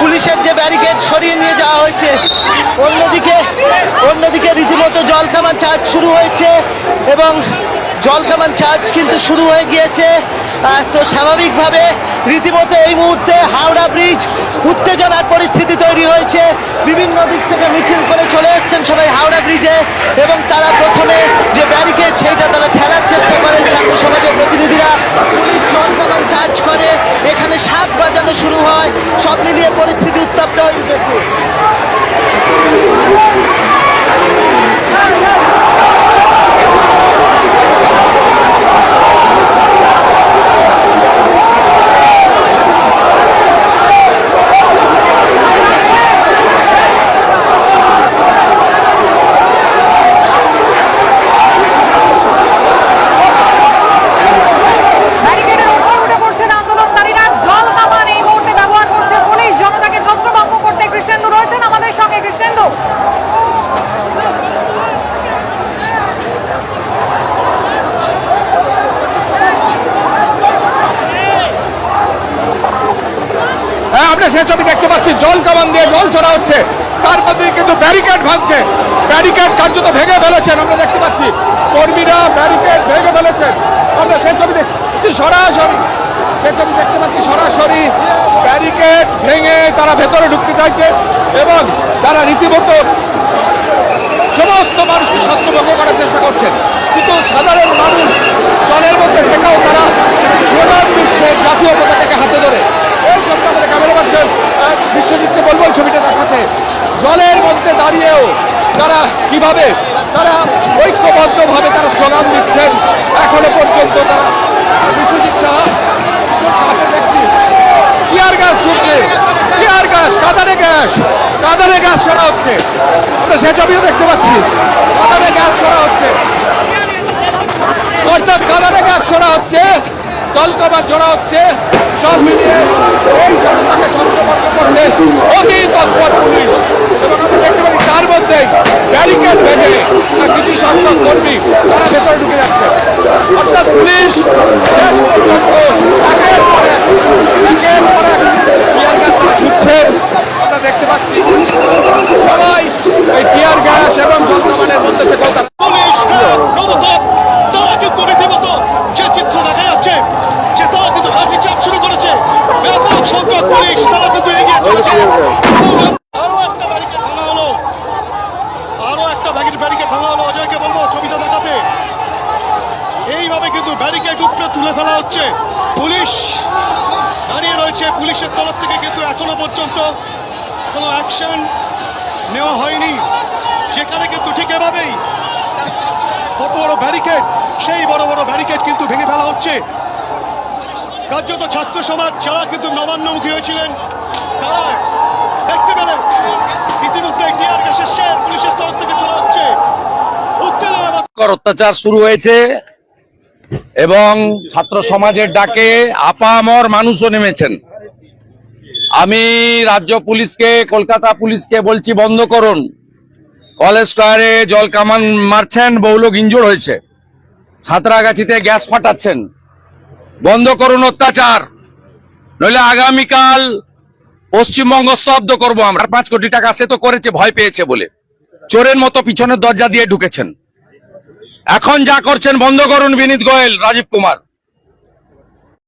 পুলিশের যে ব্যারিকেড সরিয়ে নিয়ে যাওয়া হয়েছে, অন্যদিকে অন্যদিকে রীতিমতো জল কামান চার্জ শুরু হয়েছে এবং জল কামান চার্জ কিন্তু শুরু হয়ে গিয়েছে। তো স্বাভাবিকভাবে রীতিমতো এই মুহূর্তে হাওড়া ব্রিজ উত্তেজনার পরিস্থিতি তৈরি হয়েছে। বিভিন্ন দিক থেকে মিছিল করে চলে এসছেন সবাই হাওড়া ব্রিজে এবং তারা প্রথমে যে ব্যারিকেড, সেইটা তারা ঠেলার চেষ্টা করেন ছাত্র সমাজের প্রতিনিধিরা পুলিশ জল কামান চার্জ করে এখানে শাক বাজানো শুরু হয় সব মিলিয়ে পরিস্থিতি উত্তপ্ত হয়ে উঠেছে ব্যারিকেডের উপরে উঠে পড়ছেন আন্দোলনকারীরা জল কামান এই মুহূর্তে ব্যবহার করছে পুলিশ জনতাকে ছত্রভঙ্গ করতে কৃষ্ণেন্দু রয়েছেন আমাদের সঙ্গে কৃষ্ণেন্দু হ্যাঁ আমরা সে ছবি দেখতে পাচ্ছি, জল কামান দিয়ে জল ছড়া হচ্ছে। তার মধ্যে কিন্তু ব্যারিকেড ভাঙছে। ব্যারিকেড কার্যত ভেঙে ফেলেছেন, আমরা দেখতে পাচ্ছি। কর্মীরা ব্যারিকেড ভেঙে ফেলেছেন। আমরা সে ছবি দেখছি সরাসরি। সে ছবি দেখতে পাচ্ছি, সরাসরি ব্যারিকেড ভেঙে তারা ভেতরে ঢুকতে চাইছে এবং তারা রীতিমতো তারা কীভাবে তারা ঐক্যবদ্ধভাবে তারা স্লোগান দিচ্ছেন? এখনও পর্যন্ত তারা বিশ্বজিৎ সাহা গ্যাস ছুটছে। টিয়ার গ্যাস কাদারে গ্যাস কাদারে গ্যাস ছড়া হচ্ছে। সে ছবিও দেখতে পাচ্ছি। কাদারে গ্যাস ছড়া হচ্ছে। অর্থাৎ কাদারে গ্যাস ছড়া হচ্ছে। দলকবার জড়া হচ্ছে সব মিলিয়ে এই জনতাকে ছত্রবদ্ধ করতে অতি তৎপর পুলিশ এবং আমরা দেখতে পাচ্ছি তার মধ্যে ব্যারিকেড ভেঙে আর কিছু সংখ্যক কর্মী তারা ভেতরে ঢুকে যাচ্ছে অর্থাৎ পুলিশ শেষ পর্যন্ত একের পর এক, একের পর এক টিয়ার গ্যাস তারা ছুটছে পাচ্ছি। সবাই এই টিয়ার গ্যাস এবং জলকামানের মধ্যে থেকেও আরও একটা ব্যারিকেড ভাঙা ভাঙা হলো। অজয়কে বলব ছবিটা দেখাতে। এইভাবে কিন্তু ব্যারিকেড উপরে তুলে ফেলা হচ্ছে। পুলিশ দাঁড়িয়ে রয়েছে পুলিশের তরফ থেকে কিন্তু এখনও পর্যন্ত। কোনো অ্যাকশন নেওয়া হয়নি। যেখানে কিন্তু ঠিক এভাবেই বড় বড় ব্যারিকেড সেই বড় বড় ব্যারিকেড কিন্তু ভেঙে ফেলা হচ্ছে। কার্যত ছাত্র সমাজ যারা কিন্তু নবান্নমুখী হয়েছিলেন তারা। দেখতে পেলেন ইতিমধ্যে টিয়ার গ্যাসের শেয়ার পুলিশের তরফ থেকে চলা হচ্ছে। অত্যাচার শুরু হয়েছে এবং ছাত্র সমাজের ডাকে আপামর মানুষও নেমেছেন। আমি রাজ্য পুলিশকে, কলকাতা পুলিশকে বলছি, বন্ধ করুন। কলেজ স্কোয়ারে জল কামান মারছেন বহু লোক ইনজোর হয়েছে। সাঁতরাগাছিতে গ্যাস ফাটাচ্ছেন। বন্ধ করুন অত্যাচার। নইলে আগামীকাল পশ্চিমবঙ্গ স্তব্ধ করব আমরা। পাঁচ কোটি টাকা সে তো করেছে, ভয় পেয়েছে বলে। চোরের মতো পিছনের দরজা দিয়ে ঢুকেছেন। এখন যা করছেন, বন্ধ করুন বিনীত গোয়েল, রাজীব কুমার।